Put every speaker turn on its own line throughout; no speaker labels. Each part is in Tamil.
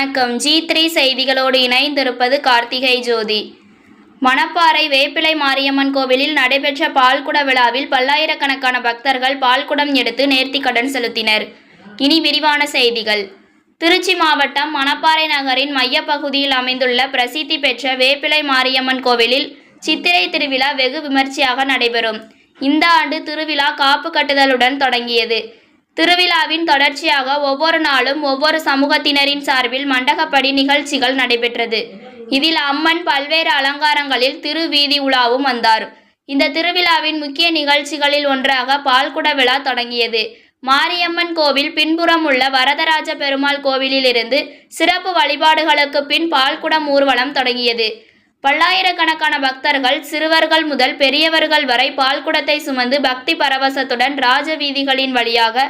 வணக்கம். ஜி த்ரீ செய்திகளோடு இணைந்திருப்பது கார்த்திகை ஜோதி. மணப்பாறை வேப்பிலை மாரியம்மன் கோவிலில் நடைபெற்ற பால்குட விழாவில் பல்லாயிரக்கணக்கான பக்தர்கள் பால்குடம் எடுத்து நேர்த்திக்கடன் செலுத்தினர். இனி விரிவான செய்திகள். திருச்சி மாவட்டம் மணப்பாறை நகரின் மையப்பகுதியில் அமைந்துள்ள பிரசித்தி பெற்ற வேப்பிலை மாரியம்மன் கோவிலில் சித்திரை திருவிழா வெகு விமர்சையாக நடைபெறும். இந்த ஆண்டு திருவிழா காப்பு கட்டுதலுடன் தொடங்கியது. திருவிழாவின் தொடர்ச்சியாக ஒவ்வொரு நாளும் ஒவ்வொரு சமூகத்தினரின் சார்பில் மண்டகப்படி நிகழ்ச்சிகள் நடைபெற்றது. இதில் அம்மன் பல்வேறு அலங்காரங்களில் திருவீதி உலாவும் வந்தார். இந்த திருவிழாவின் முக்கிய நிகழ்ச்சிகளில் ஒன்றாக பால்குட விழா தொடங்கியது. மாரியம்மன் கோவில் பின்புறம் உள்ள வரதராஜ பெருமாள் கோவிலிலிருந்து சிறப்பு வழிபாடுகளுக்கு பின் பால்குடம் ஊர்வலம் தொடங்கியது. பல்லாயிரக்கணக்கான பக்தர்கள் சிறுவர்கள் முதல் பெரியவர்கள் வரை பால்குடத்தை சுமந்து பக்தி பரவசத்துடன் ராஜ வீதிகளின் வழியாக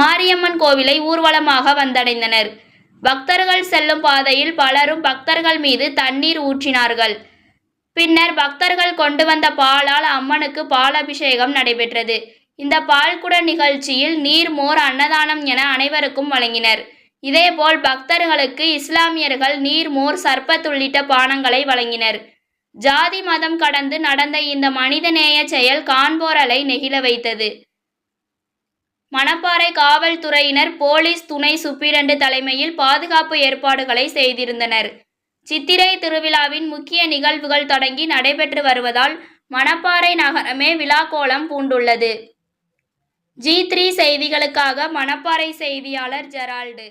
மாரியம்மன் கோவிலை ஊர்வலமாக வந்தடைந்தனர். பக்தர்கள் செல்லும் பாதையில் பலரும் பக்தர்கள் மீது தண்ணீர் ஊற்றினார்கள். பின்னர் பக்தர்கள் கொண்டு வந்த பாலால் அம்மனுக்கு பாலாபிஷேகம் நடைபெற்றது. இந்த பால்குட நிகழ்ச்சியில் நீர் மோர் அன்னதானம் என அனைவருக்கும் வழங்கினர். இதேபோல் பக்தர்களுக்கு இஸ்லாமியர்கள் நீர் மோர் சர்பத் உள்ளிட்ட பானங்களை வழங்கினர். ஜாதி மதம் கடந்து நடந்த இந்த மனிதநேய செயல் காண்போரலை நெகிழ வைத்தது. மணப்பாறை காவல்துறையினர் போலீஸ் துணை சுப்பிரண்டு தலைமையில் பாதுகாப்பு ஏற்பாடுகளை செய்திருந்தனர். சித்திரை திருவிழாவின் முக்கிய நிகழ்வுகள் தொடங்கி நடைபெற்று வருவதால் மணப்பாறை நகரமே விழாக்கோலம் பூண்டுள்ளது. ஜி த்ரீ செய்திகளுக்காக மணப்பாறை செய்தியாளர் ஜெரால்டு.